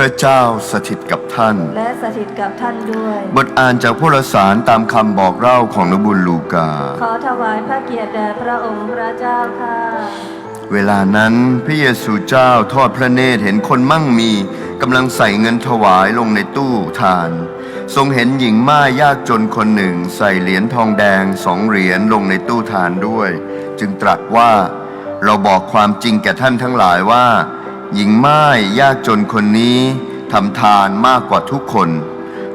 ระเจ้าสถิตกับท่าน และสถิตกับท่านด้วย บทอ่านจากพระสารตามคำบอกเล่าของนบุญลูกา ขอถวายพระเกียรติแด่พระองค์พระเจ้าค่ะ เวลานั้นพระเยซูเจ้าทอดพระเนตรเห็นคนมั่งมีกำลังใส่เงินถวายลงในตู้ทาน ทรงเห็นหญิงม่ายยากจนคนหนึ่งใส่เหรียญทองแดงสองเหรียญลงในตู้ทานด้วย จึงตรัสว่าเราบอกความจริงแก่ท่านทั้งหลายว่า หญิงม่ายยากจนคนนี้ทำทานมากกว่าทุกคน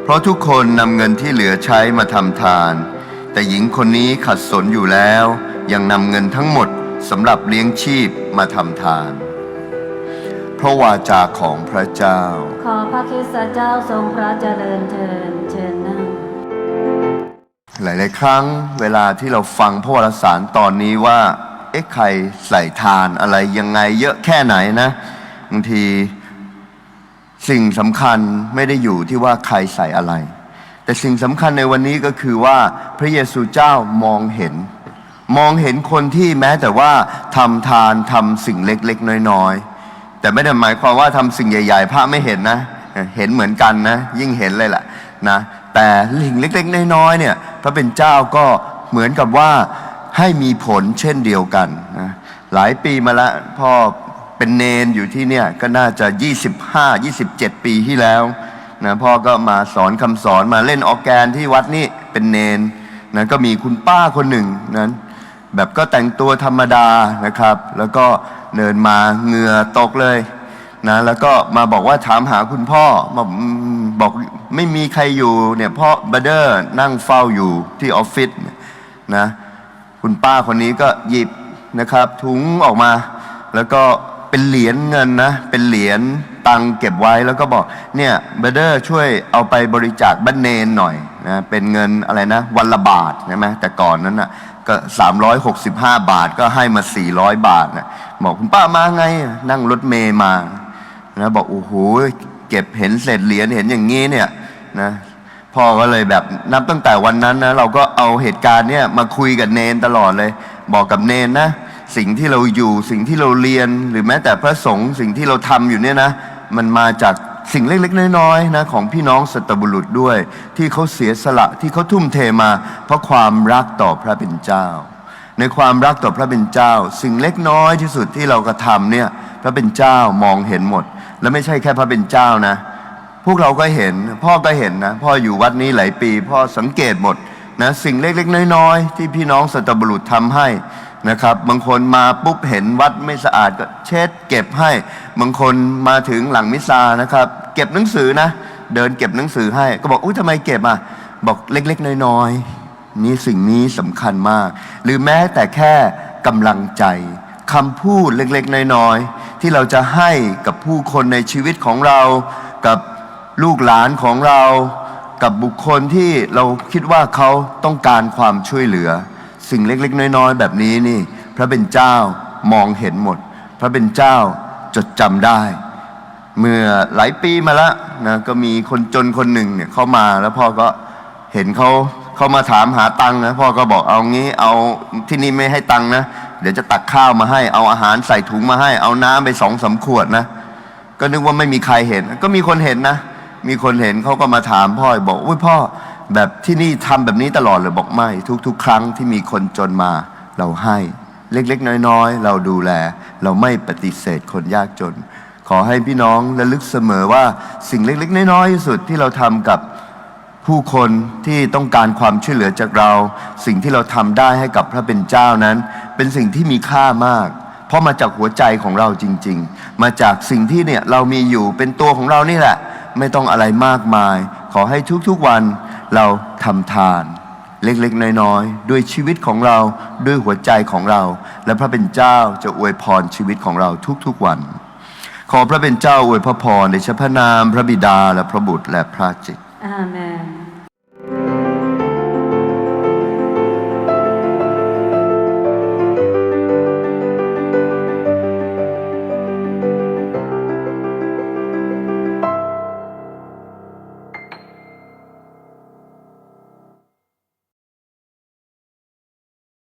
เพราะทุกคนนำเงินที่เหลือใช้มาทำทาน แต่หญิงคนนี้ขัดสนอยู่แล้ว ยังนำเงินทั้งหมดสำหรับเลี้ยงชีพมาทำทาน เพราะวาจาของพระเจ้า ขอพระคริสตเจ้าทรงพระเจริญเทินเชิญนั่งหลาย ๆ ครั้งเวลาที่เราฟังพระวรสารตอนนี้ว่า เอ๊ะใครใส่ทานอะไรยังไงเยอะแค่ไหนนะ บางทีสิ่งสำคัญไม่ได้อยู่ที่ว่าใครใส่อะไร แต่สิ่งสำคัญในวันนี้ก็คือว่าพระเยซูเจ้ามองเห็น มองเห็นคนที่แม้แต่ว่าทำทานทำสิ่งเล็กๆ น้อยๆ แต่ไม่ได้หมายความว่าทำสิ่งใหญ่ ๆ พระไม่เห็นนะ เห็นเหมือนกันนะ ยิ่งเห็นเลยแหละนะแต่สิ่งเล็กๆ น้อยๆเนี่ยพระเป็นเจ้าก็เหมือนกับว่าให้มีผลเช่นเดียวกันนะหลายปีมาแล้วพ่อ เป็นเนนอยู่ที่เนี่ยก็น่าจะ 25 27 ปีที่แล้วนะพ่อก็มาสอนคำสอนมาเล่นออร์แกนที่วัดนี่เป็นเนนนะก็มีคุณป้าคนหนึ่งนั้น แบบก็แต่งตัวธรรมดานะครับ แล้วก็เดินมาเหงื่อตกเลยนะแล้วก็มาบอกว่าถามหาคุณพ่อบอกอืมบอกไม่มีใครอยู่เนี่ยพ่อบัดเดอร์นั่งเฝ้าอยู่ที่ออฟฟิศนะคุณป้าคนนี้ก็หยิบนะครับถุงออกมา แล้วก็ เป็นเหรียญเงินนะ เป็นเหรียญตังเก็บไว้แล้วก็บอกเนี่ยเบเดอร์ช่วยเอาไปบริจาคบ้านเนนหน่อยนะเป็นเงินอะไรนะ วันละบาทใช่ไหมแต่ก่อนนั้นอนะก็365 บาทก็ให้มา 400 บาทนะบอกคุณป้ามาไง นั่งรถเมย์มานะบอกโอ้โหเก็บเห็นเศษเหรียญเห็นอย่างนี้เนี่ยนะพ่อก็เลยแบบนับตั้งแต่วันนั้นนะเราก็เอาเหตุการณ์เนี่ยมาคุยกับเนนตลอดเลย บอกกับเนนนะ สิ่งที่เราอยู่สิ่งที่เราเรียนหรือแม้แต่พระสงฆ์สิ่งที่เราทำอยู่เนี่ยนะ มันมาจากสิ่งเล็กๆ น้อยๆนะของพี่น้องสัตบุรุษด้วย ที่เขาเสียสละที่เขาทุ่มเทมา เพราะความรักต่อพระเป็นเจ้า ในความรักต่อพระเป็นเจ้า สิ่งเล็กน้อยที่สุดที่เรากระทำเนี่ยพระเป็นเจ้ามองเห็นหมด และไม่ใช่แค่พระเป็นเจ้านะ พวกเราก็เห็นพ่อก็เห็นนะพ่ออยู่วัดนี้หลายปี พ่อสังเกตหมดนะสิ่งเล็กๆ น้อยๆที่พี่น้องสัตบุรุษทำให้ นะครับบางคนมาปุ๊บเห็นวัดไม่สะอาดก็เช็ดเก็บให้ บางคนมาถึงหลังมิซานะครับ เก็บหนังสือนะ เดินเก็บหนังสือให้ ก็บอกอุ้ยทำไมเก็บอะบอกเล็ก ๆ น้อยๆนี่สิ่งนี้สำคัญมาก หรือแม้แต่แค่กำลังใจคำพูดเล็กๆ น้อยๆ ที่เราจะให้กับผู้คนในชีวิตของเรา กับลูกหลานของเรา กับบุคคลที่เราคิดว่าเขาต้องการความช่วยเหลือ สิ่งเล็ก ๆ น้อย ๆ แบบนี้นี่ พระเป็นเจ้ามองเห็นหมด พระเป็นเจ้าจดจำได้ เมื่อหลายปีมาแล้วนะก็มีคนจนคนหนึ่งเนี่ยเข้ามาแล้วพ่อก็เห็นเขาเขามาถามหาตังค์นะพ่อก็บอกเอางี้เอาที่นี่ไม่ให้ตังค์นะเดี๋ยวจะตักข้าวมาให้ เอาอาหารใส่ถุงมาให้ เอาน้ำไปสองสามขวดนะ ก็นึกว่าไม่มีใครเห็น ก็มีคนเห็นนะ มีคนเห็นเขาก็มาถามพ่อบอกอุ้ยพ่อ แบบที่นี่ทำแบบนี้ตลอดเลยบอกไม่ ทุก ๆ ครั้งที่มีคนจนมาเราให้เล็กๆ น้อยๆ เราดูแล เราไม่ปฏิเสธคนยากจน ขอให้พี่น้องระลึกเสมอว่าสิ่งเล็ก ๆ น้อยๆที่สุดที่เราทำกับผู้คนที่ต้องการความช่วยเหลือจากเรา สิ่งที่เราทำได้ให้กับพระเป็นเจ้านั้น เป็นสิ่งที่มีค่ามาก เพราะมาจากหัวใจของเราจริง ๆ มาจากสิ่งที่เนี่ยเรามีอยู่เป็นตัวของเรานี่แหละ ไม่ต้องอะไรมากมาย ขอให้ทุกๆวัน เราทำทานเล็กๆ น้อยๆ ด้วยชีวิตของเราด้วยหัวใจของเรา และพระเป็นเจ้าจะอวยพรชีวิตของเราทุกๆวัน ขอพระเป็นเจ้าอวยพระพรในชพระนาม พระบิดาและพระบุตรและพระจิตอาเมน